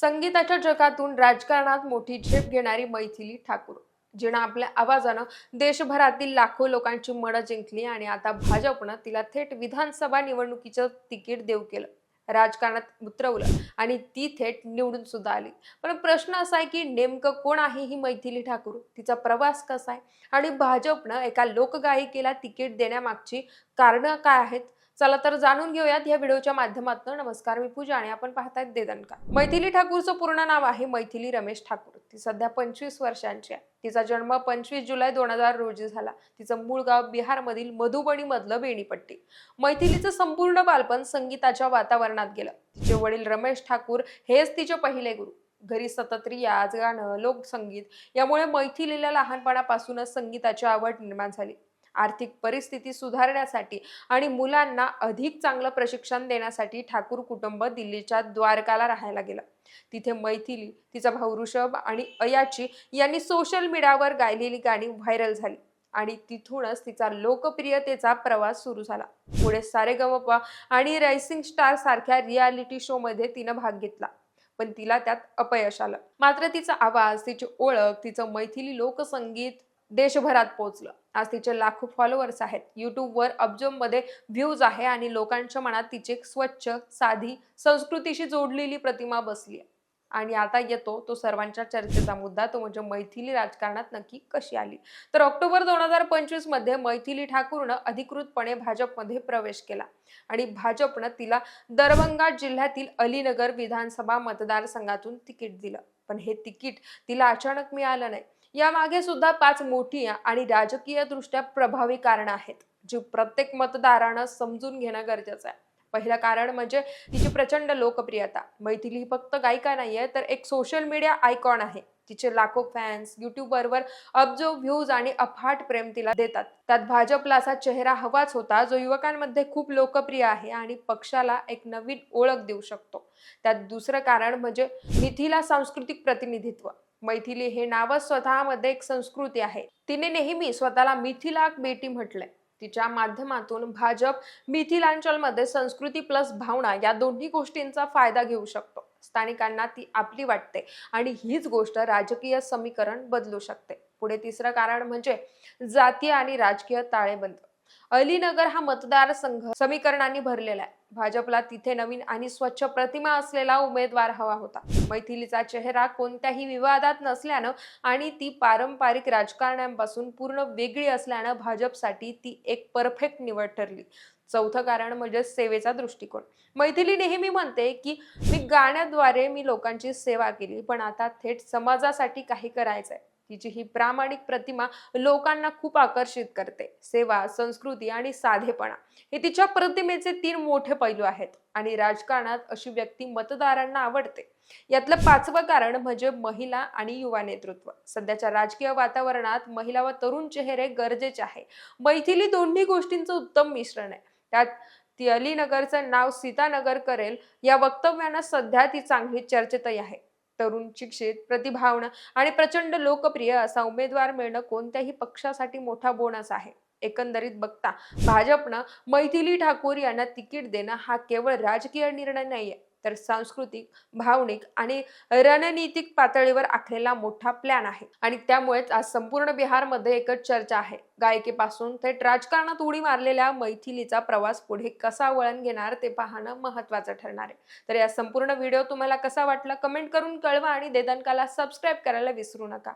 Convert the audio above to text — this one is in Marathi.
संगीताच्या जगातून राजकारणात मोठी झेप घेणारी मैथिली ठाकूर जिनं आपल्या आवाजानं देशभरातील लाखो लोकांची मनं जिंकली आणि आता भाजपनं तिला थेट विधानसभा निवडणुकीचं तिकीट देऊ केलं. राजकारणात उतरवलं आणि ती थेट निवडून सुद्धा आली. पण प्रश्न असा आहे की नेमकं कोण आहे ही मैथिली ठाकूर? तिचा प्रवास कसा आहे? आणि भाजपनं एका लोकगायिकेला तिकीट देण्यामागची कारणं काय आहेत? चला तर जाणून घेऊयात या व्हिडिओच्या माध्यमातून. नमस्कार मी पूजा आणि आपण पाहतायत देदनका मैथिली ठाकूरचं पूर्ण नाव आहे मैथिली रमेश ठाकूर. ती सध्या पंचवीस वर्षांची आहे. तिचा जन्म पंचवीस जुलै दोन हजार रोजी झाला. तिचं मूळ गाव बिहारमधील मधुबणीमधलं बेणीपट्टी. मैथिलीचं संपूर्ण बालपण संगीताच्या वातावरणात गेलं. तिचे वडील रमेश ठाकूर हेच तिचे पहिले गुरु. घरी सतत रियाज गाणं लोकसंगीत यामुळे मैथिलीला लहानपणापासूनच संगीताची आवड निर्माण झाली. आर्थिक परिस्थिती सुधारण्यासाठी आणि मुलांना अधिक चांगलं प्रशिक्षण देण्यासाठी ठाकूर कुटुंब दिल्लीच्या द्वारकाला राहायला गेलं. तिथे मैथिली तिचा भाऊ ऋषभ आणि अयाची यांनी सोशल मीडियावर गायलेली गाणी व्हायरल झाली आणि तिथूनच तिचा लोकप्रियतेचा प्रवास सुरू झाला. पुढे सारेगमपा आणि रायसिंग स्टार सारख्या रियालिटी शो मध्ये तिनं भाग घेतला. पण तिला त्यात अपयश आलं. मात्र तिचा आवाज तिची ओळख तिचं मैथिली लोकसंगीत देशभरात पोहोचलं. आज तिचे लाखो फॉलोअर्स आहेत. युट्यूबवर अब्जोमध्ये व्ह्यूज आहे आणि लोकांच्या मनात तिची एक स्वच्छ साधी संस्कृतीशी जोडलेली प्रतिमा बसली आहे. आणि आता येतो तो सर्वांच्या चर्चेचा मुद्दा. तो म्हणजे मैथिली राजकारणात नक्की कशी आली? तर ऑक्टोबर दोन हजार पंचवीसमध्ये मैथिली ठाकूरनं अधिकृतपणे भाजपमध्ये प्रवेश केला. आणि भाजपनं तिला दरभंगा जिल्ह्यातील अलीनगर विधानसभा मतदारसंघातून तिकीट दिलं. पण हे तिकीट तिला अचानक मिळालं नाही. यामागे सुद्धा पाच मोठी आणि राजकीय दृष्ट्या प्रभावी कारणं आहेत जी प्रत्येक मतदारानं समजून घेणं गरजेचं आहे. पहिलं कारण म्हणजे तिची प्रचंड लोकप्रियता. मैथिली ही फक्त गायिका नाहीये तर एक सोशल मीडिया आयकॉन आहे. तिचे लाखो फॅन्स युट्यूबरवर अब्जो व्ह्यूज आणि अफाट प्रेम तिला देतात. त्यात भाजपला असा चेहरा हवाच होता जो युवकांमध्ये खूप लोकप्रिय आहे आणि पक्षाला एक नवीन ओळख देऊ शकतो. त्यात दुसरं कारण म्हणजे मिथिला सांस्कृतिक प्रतिनिधित्व. मैथिली हे नावच स्वतःमध्ये एक संस्कृती आहे. तिने नेहमी स्वतःला मिथिलाक बेटी म्हटलंय. तिच्या माध्यमातून भाजप मिथिलांचलमध्ये संस्कृती प्लस भावना या दोन्ही गोष्टींचा फायदा घेऊ शकतो. स्थानिकांना ती आपली वाटते आणि हीच गोष्ट राजकीय समीकरण बदलू शकते. पुढे तिसरं कारण म्हणजे जातीय आणि राजकीय ताळेबंद. अलीनगर हा मतदारसंघ समीकरणांनी भरलेला आहे. भाजपला तिथे नवीन आणि स्वच्छ प्रतिमा असलेला उमेदवार हवा होता. मैथिलीचा चेहरा कोणत्याही विवादात नसल्यानं आणि ती पारंपरिक राजकारण्यांपासून पूर्ण वेगळी असल्यानं भाजपसाठी ती एक परफेक्ट निवड ठरली. चौथं कारण म्हणजे सेवेचा दृष्टिकोन. मैथिली नेहमी म्हणते की मी गाण्याद्वारे मी लोकांची सेवा केली पण आता थेट समाजासाठी काही करायचंय. तिची ही प्रामाणिक प्रतिमा लोकांना खूप आकर्षित करते. सेवा संस्कृती आणि साधेपणा हे तिच्या प्रतिमेचे तीन मोठे पैलू आहेत आणि राजकारणात अशी व्यक्ती मतदारांना आवडते. यातलं पाचवं कारण म्हणजे महिला आणि युवा नेतृत्व. सध्याच्या राजकीय वातावरणात महिला व तरुण चेहरे गरजेचे आहे. मैथिली दोन्ही गोष्टींचं उत्तम मिश्रण आहे. त्यात ती अलीनगरचं नाव सीतानगर करेल या वक्तव्यानं सध्या ती चांगली चर्चेतही आहे. तरुण शिक्षित प्रतिभावना आणि प्रचंड लोकप्रिय असा उमेदवार मिळणं कोणत्याही पक्षासाठी मोठा बोनस आहे. एकंदरीत बघता भाजपनं मैथिली ठाकूर यांना तिकीट देणं हा केवळ राजकीय निर्णय नाहीये. तर सांस्कृतिक भावनिक आणि रणनीतिक पातळीवर आखलेला मोठा प्लॅन आहे. आणि त्यामुळेच आज संपूर्ण बिहारमध्ये एकच चर्चा आहे. गायकीपासून थेट राजकारणात उडी मारलेल्या मैथिलीचा प्रवास पुढे कसा वळण घेणार ते पाहणं महत्वाचं ठरणार आहे. तर या संपूर्ण व्हिडिओ तुम्हाला कसा वाटला कमेंट करून कळवा आणि देदनकाला सबस्क्राईब करायला विसरू नका.